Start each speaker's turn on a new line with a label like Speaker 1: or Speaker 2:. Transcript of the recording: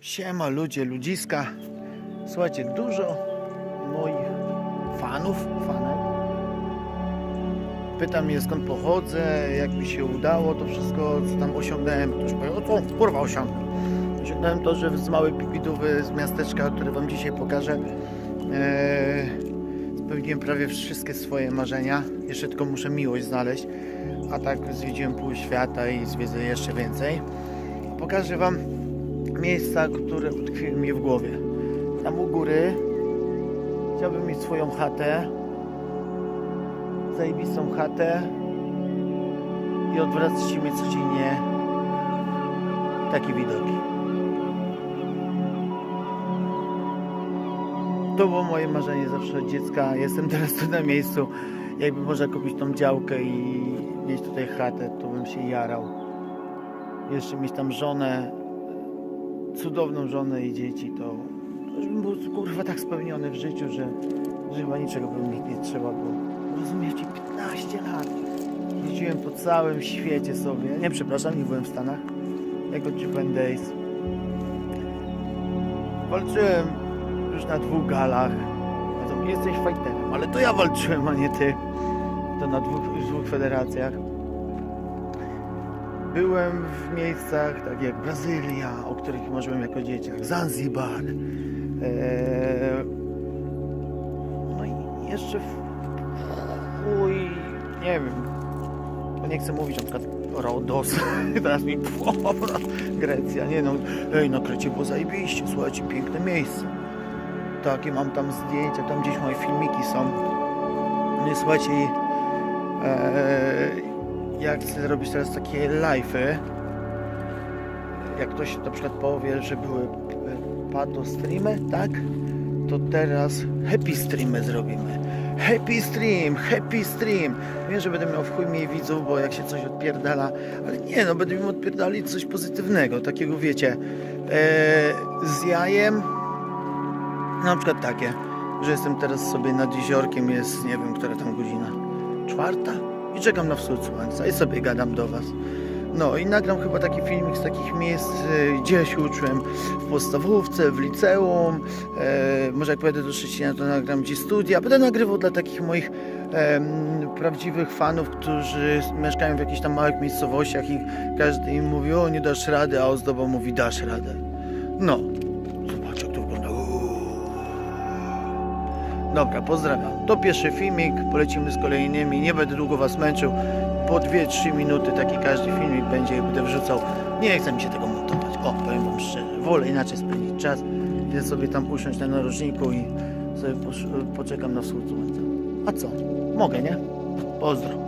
Speaker 1: Siema ludzie, ludziska. Słuchajcie, dużo moich fanów, fanek pyta mnie skąd pochodzę, jak mi się udało to wszystko, co tam osiągnąłem. Ktoś powie, o kurwa osiągnąłem? Osiągnąłem to, że z małej pipidówy, z miasteczka, które wam dzisiaj pokażę, e, spełniłem prawie wszystkie swoje marzenia. Jeszcze tylko muszę miłość znaleźć, a tak zwiedziłem pół świata i zwiedzę jeszcze więcej. Pokażę wam miejsca, które utkwiły mi w głowie. Tam u góry chciałbym mieć swoją chatę, zajebistą chatę i odwracać się mieć codziennie takie widoki. To było moje marzenie zawsze od dziecka. Jestem teraz tu na miejscu. Jakby można kupić tą działkę i mieć tutaj chatę, to bym się jarał. Jeszcze mieć tam żonę, cudowną żonę i dzieci, to, już bym był kurwa tak spełniony w życiu, że, że chyba niczego by mi nie trzeba było. Rozumiecie, 15 lat. Jeździłem po całym świecie sobie. Nie, przepraszam, nie byłem w Stanach. Jako Japan Days. Walczyłem już na dwóch galach. Jesteś fighterem, ale to ja walczyłem, a nie ty. To na dwóch, dwóch federacjach. Byłem w miejscach tak jak Brazylia, o których marzyłem jako dzieciak, Zanzibar. Eee, no i jeszcze w chuj, nie wiem, bo nie chcę mówić na przykład Rodos, teraz mi Grecja, nie no, ej na Krecie było zajebiście, słuchajcie, piękne miejsce. Takie mam tam zdjęcia, tam gdzieś moje filmiki są. No i słuchajcie, eee, jak chcę robić teraz takie live'y, jak ktoś na przykład powie, że były e, pato streamy, tak? To teraz happy streamy zrobimy. Happy stream, happy stream. Wiem, że będę miał w chuj mniej widzów, bo jak się coś odpierdala, ale nie, no będę im odpierdalić coś pozytywnego, takiego wiecie, e, z jajem, na przykład takie, że jestem teraz sobie nad jeziorkiem, jest nie wiem, która tam godzina, czwarta i czekam na wschód słońca i sobie gadam do was. No i nagram chyba taki filmik z takich miejsc, e, gdzie się uczyłem w podstawówce, w liceum. E, może jak pojadę do Szczecina, to nagram gdzieś studia. Będę nagrywał dla takich moich em, prawdziwych fanów, którzy mieszkają w jakichś tam małych miejscowościach i każdy im mówi, o nie dasz rady, a ozdoba mówi, dasz radę. No, Dobra, pozdrawiam. To pierwszy filmik, polecimy z kolejnymi. Nie będę długo Was męczył. Po 2-3 minuty taki każdy filmik będzie będę wrzucał. Nie chcę mi się tego montować. O, powiem Wam szczerze, wolę inaczej spędzić czas. Idę sobie tam usiąść na narożniku i sobie poczekam na wschód słońca. A co? Mogę, nie? Pozdro.